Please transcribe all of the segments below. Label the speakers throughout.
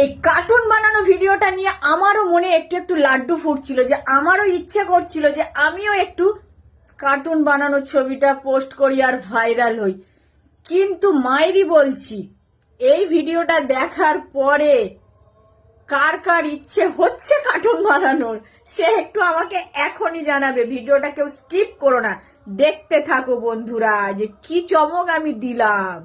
Speaker 1: এই কার্টুন বানানো ভিডিওটা নিয়ে আমারও মনে একটু একটু লাড্ডু ফুটছিল, যে আমারও ইচ্ছে করছিল যে আমিও একটু কার্টুন বানানো ছবিটা পোস্ট করি আর ভাইরাল হই। কিন্তু মাইরি বলছি, এই ভিডিওটা দেখার পরে কার কার ইচ্ছে হচ্ছে কার্টুন বানানোর, সে একটু আমাকে এখনই জানাবে। ভিডিওটা কেউ স্কিপ করো না। দেখতে থাকো বন্ধুরা, যে কি চমক আমি দিলাম।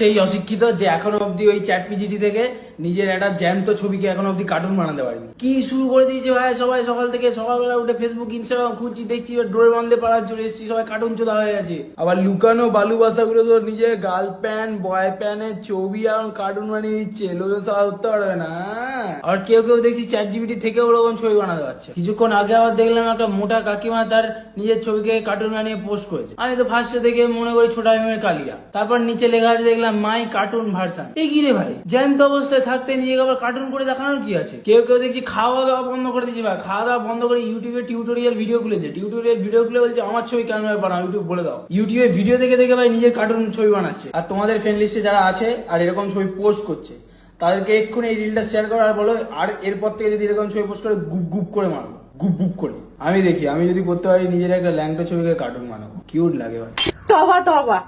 Speaker 2: সেই অশিক্ষিত যে এখনও অব্দি ওই চ্যাট পিজিটি থেকে নিজের একটা জ্যান্ত ছবিকে এখনও অব্দি কার্টুন বানাতে পারেনি। কি শুরু করে দিয়েছে ভাই? সবাই সকাল থেকে সকালবেলা উঠে ফেসবুক ইনস্টাগ্রাম খুঁজছি, দেখছি ডোরে বন্ধে পাড়ার চলে এসেছি, সবাই কার্টুন চোদা হয়ে গেছে। আবার লুকানো বালুবাসা গুলো তো নিজের গার্ল প্যান্ট বয় প্যান্টের ছবি আর কার্টুন বানিয়ে দিচ্ছে। লোকের সারা উঠতে পারবে না হ্যাঁ? আর কেউ কেউ দেখছি চ্যাট জিবিটি থেকে ওরকম ছবি বানাতে পারছে। কিছুক্ষণ আগে আবার দেখলাম একটা মোটা কাকিমা তার নিজের ছবিকে কার্টুন বানিয়ে পোস্ট করেছে। আমি তো ফার্স্টে দেখে মনে করি ছোটা কালিয়া। তারপর নিচে লেখা আছে, দেখলাম মাই কার্টুন ভার্সন এই কি রে ভাই? জ্যান্ত অবস্থায় থাকতে নিজেকে আবার কার্টুন করে দেখানোর কি আছে? কেউ কেউ দেখছি খাওয়া দাওয়া বন্ধ করে দিয়েছে ভাই। খাওয়া দাওয়া বন্ধ করে ইউটিউবে টিউটোরিয়াল ভিডিও খুলেছে। টিউটোরিয়াল ভিডিও খুলে বলছে, আমার ছবি কেন বানাও? ইউটিউব বলে দাও। ইউটিউবে ভিডিও দেখে দেখে ভাই নিজের কার্টুন ছবি বানাচ্ছে। আর তোমাদের ফ্রেন্ড লিস্টে যারা আছে আর এরকম ছবি পোস্ট করছে, তাদেরকে এক্ষুনি এই রিলটা শেয়ার করো আর বলো, আর এরপর থেকে যদি এরকম ছবি পোস্ট করে, গুপ গুপ করে মারবো। গুপ গুপ করে। আমি দেখি, আমি যদি করতে পারি, নিজের একটা ল্যাংটা ছবিকে কার্টুন বানাবো। কিউট লাগে ভাই।
Speaker 1: তবা তবা।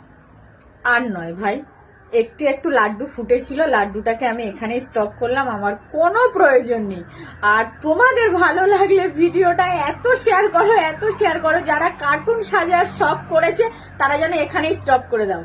Speaker 1: আর নয় ভাই একটু একটু লাড্ডু ফুটেছিল, লাড্ডুটাকে আমি এখানেই স্টপ করলাম। আমার কোনো প্রয়োজন নেই। আর তোমাদের ভালো লাগলে ভিডিওটা এত শেয়ার করো, এত শেয়ার করো। যারা কার্টুন সাজার শখ করেছে, তারা যেন এখানেই স্টপ করে দাও।